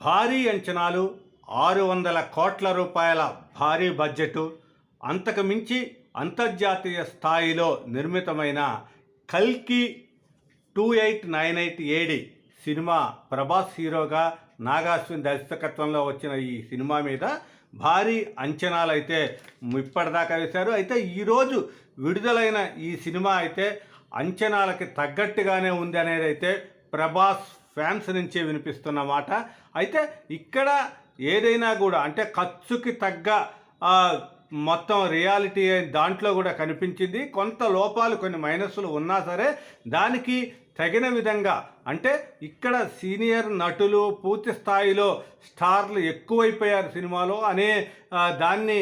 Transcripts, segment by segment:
భారీ అంచనాలు ఆరు వందల కోట్ల రూపాయల భారీ బడ్జెటు అంతకు మించి అంతర్జాతీయ స్థాయిలో నిర్మితమైన కల్కి two eight nine eight AD cinema Prabhas హీరోగా నాగాశ్విన్ దర్శకత్వంలో వచ్చిన ఈ సినిమా మీద భారీ అంచనాలు అయితే ఇప్పటిదాకా వేశారు. అయితే ఈరోజు విడుదలైన ఈ సినిమా అయితే అంచనాలకి తగ్గట్టుగానే ఉంది అనేది అయితే ప్రభాస్ ఫ్యాన్స్ నుంచే వినిపిస్తున్న మాట. అయితే ఇక్కడ ఏదైనా కూడా అంటే ఖర్చుకి తగ్గ మొత్తం రియాలిటీ దాంట్లో కూడా కనిపించింది. కొంత లోపాలు కొన్ని మైనస్లు ఉన్నా సరే దానికి తగిన విధంగా అంటే ఇక్కడ సీనియర్ నటులు పూర్తి స్థాయిలో స్టార్లు ఎక్కువైపోయారు సినిమాలో అనే దాన్ని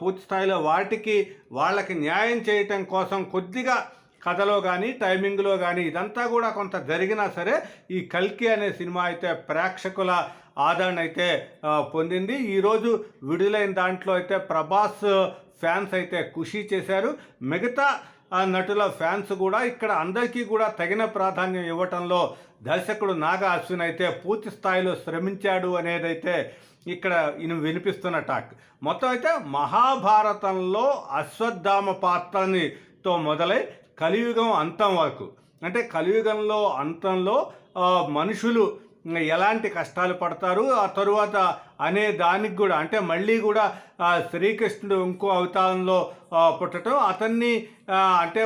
పూర్తి స్థాయిలో వాటికి వాళ్ళకి న్యాయం చేయటం కోసం కొద్దిగా కథలో కానీ టైమింగ్లో కానీ ఇదంతా కూడా కొంత జరిగినా సరే ఈ కల్కి అనే సినిమా అయితే ప్రేక్షకుల ఆదరణ అయితే పొందింది. ఈరోజు విడుదలైన దాంట్లో అయితే ప్రభాస్ ఫ్యాన్స్ అయితే ఖుషి చేశారు. మిగతా నటుల ఫ్యాన్స్ కూడా ఇక్కడ అందరికీ కూడా తగిన ప్రాధాన్యం ఇవ్వటంలో దర్శకుడు నాగ అశ్విన్ అయితే పూర్తి స్థాయిలో శ్రమించాడు అనేదైతే ఇక్కడ ఈయన వినిపిస్తున్న టాక్. మొత్తం అయితే మహాభారతంలో అశ్వత్థామ పాత్రని తో మొదలై కలియుగం అంతం వరకు. అంటే కలియుగంలో అంతంలో మనుషులు ఎలాంటి కష్టాలు పడతారు? ఆ తరువాత అనే దానికి కూడా అంటే మళ్ళీ కూడా శ్రీకృష్ణుడు ఇంకో అవతారంలో పుట్టడం అతన్ని అంటే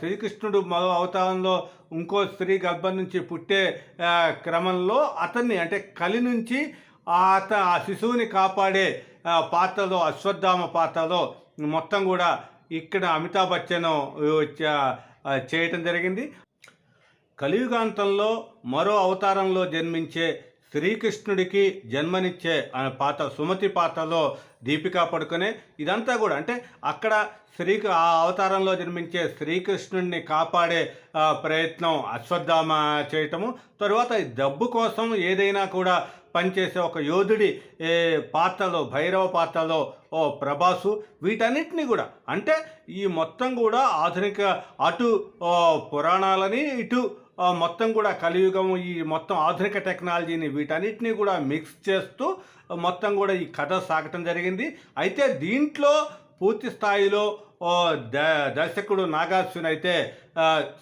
శ్రీకృష్ణుడు మరో అవతారంలో ఇంకో స్త్రీ గర్భం నుంచి పుట్టే క్రమంలో అతన్ని అంటే కలి నుంచి ఆ అత ఆ శిశువుని కాపాడే పాత్రలో అశ్వత్థామ పాత్రలో మొత్తం కూడా ఇక్కడ అమితాబ్ బచ్చన్ చేయటం జరిగింది. కలియుగాంతంలో మరో అవతారంలో జన్మించే శ్రీకృష్ణుడికి జన్మనిచ్చే ఆ పాత్ర సుమతి పాత్రలో దీపికా పడుకునే ఇదంతా కూడా. అంటే అక్కడ శ్రీ ఆ అవతారంలో జన్మించే శ్రీకృష్ణుడిని కాపాడే ప్రయత్నం అశ్వత్థామ చేయటము. తరువాత డబ్బు కోసం ఏదైనా కూడా పనిచేసే ఒక యోధుడి పాత్రలో భైరవ పాత్రలో ఓ ప్రభాసు వీటన్నిటిని కూడా. అంటే ఈ మొత్తం కూడా ఆధునిక అటు ఓ, పురాణాలని ఇటు మొత్తం కూడా కలియుగం ఈ మొత్తం ఆధునిక టెక్నాలజీని వీటన్నిటిని కూడా మిక్స్ చేస్తూ మొత్తం కూడా ఈ కథ సాగటం జరిగింది. అయితే దీంట్లో పూర్తి స్థాయిలో ద దర్శకుడు నాగార్జున అయితే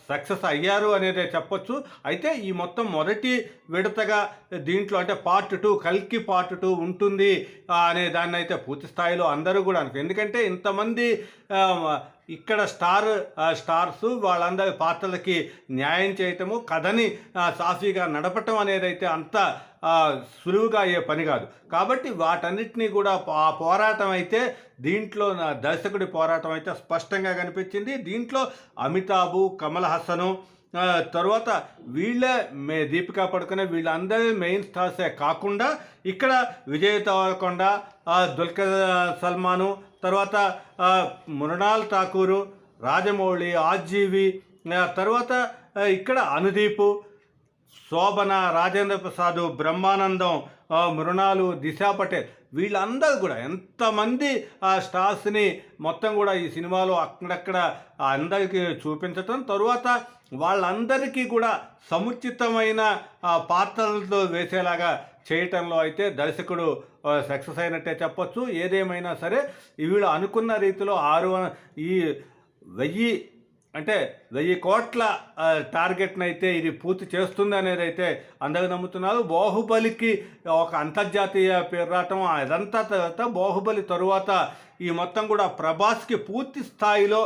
సక్సెస్ అయ్యారు అనేది చెప్పొచ్చు. అయితే ఈ మొత్తం మొదటి విడతగా దీంట్లో అంటే పార్ట్ టూ కల్కి పార్ట్ టూ ఉంటుంది అనే దాన్ని అయితే పూర్తి స్థాయిలో అందరూ కూడా అనుకో ఎందుకంటే ఇంతమంది ఇక్కడ స్టార్ స్టార్స్ వాళ్ళందరి పాత్రలకి న్యాయం చేయటము కథని సాఫీగా నడపటం అనేది అయితే అంత సులువుగా అయ్యే పని కాదు. కాబట్టి వాటన్నిటినీ కూడా ఆ పోరాటం అయితే దీంట్లో నా దర్శకుడి పోరాటం అయితే స్పష్టంగా కనిపించింది. దీంట్లో అమితాబు కమల్ హసను తర్వాత వీళ్ళే మే దీపికా పడుకునే వీళ్ళందరి మెయిన్ స్టార్సే కాకుండా ఇక్కడ విజయ్ తవరకొండ దుల్కర్ సల్మాను తర్వాత మృణాల్ ఠాకూరు రాజమౌళి ఆర్జీవి తర్వాత ఇక్కడ అనుదీపు శోభన రాజేంద్ర ప్రసాద్ బ్రహ్మానందం మృణాలు దిశా పటేల్. వీళ్ళందరూ కూడా ఎంతమంది ఆ స్టార్స్ని మొత్తం కూడా ఈ సినిమాలో అక్కడక్కడ అందరికీ చూపించటం తరువాత వాళ్ళందరికీ కూడా సముచితమైన పాత్రలతో వేసేలాగా చేయటంలో అయితే దర్శకుడు సక్సెస్ అయినట్టే చెప్పొచ్చు. ఏదేమైనా సరే వీళ్ళు అనుకున్న రీతిలో ఆరు ఈ వెయ్యి అంటే వెయ్యి కోట్ల టార్గెట్ని అయితే ఇది పూర్తి చేస్తుంది అనేది అయితే అందరూ నమ్ముతున్నారు. బాహుబలికి ఒక అంతర్జాతీయ పేరు రావటం అదంతా తర్వాత బాహుబలి తరువాత ఈ మొత్తం కూడా ప్రభాస్కి పూర్తి స్థాయిలో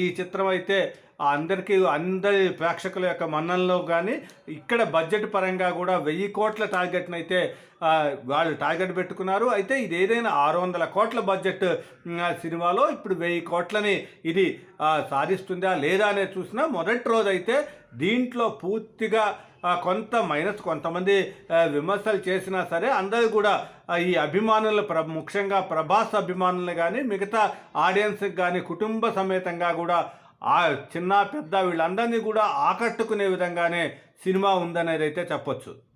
ఈ చిత్రం అయితే అందరికీ అందరి ప్రేక్షకుల యొక్క మన్ననలో కానీ ఇక్కడ బడ్జెట్ పరంగా కూడా వెయ్యి కోట్ల టార్గెట్ని అయితే వాళ్ళు టార్గెట్ పెట్టుకున్నారు. అయితే ఇది ఏదైనా ఆరు వందల కోట్ల బడ్జెట్ సినిమాలో ఇప్పుడు వెయ్యి కోట్లని ఇది సాధిస్తుందా లేదా అనేది చూసినా మొదటి రోజైతే దీంట్లో పూర్తిగా కొంత మైనస్ కొంతమంది విమర్శలు చేసినా సరే అందరూ కూడా ఈ అభిమానులు ప్ర ముఖ్యంగా ప్రభాస్ అభిమానులు కానీ మిగతా ఆడియన్స్కి కానీ కుటుంబ సమేతంగా కూడా ఆ చిన్న పెద్ద వీళ్ళందరినీ కూడా ఆకట్టుకునే విధంగానే సినిమా ఉందనేది అయితే చెప్పొచ్చు.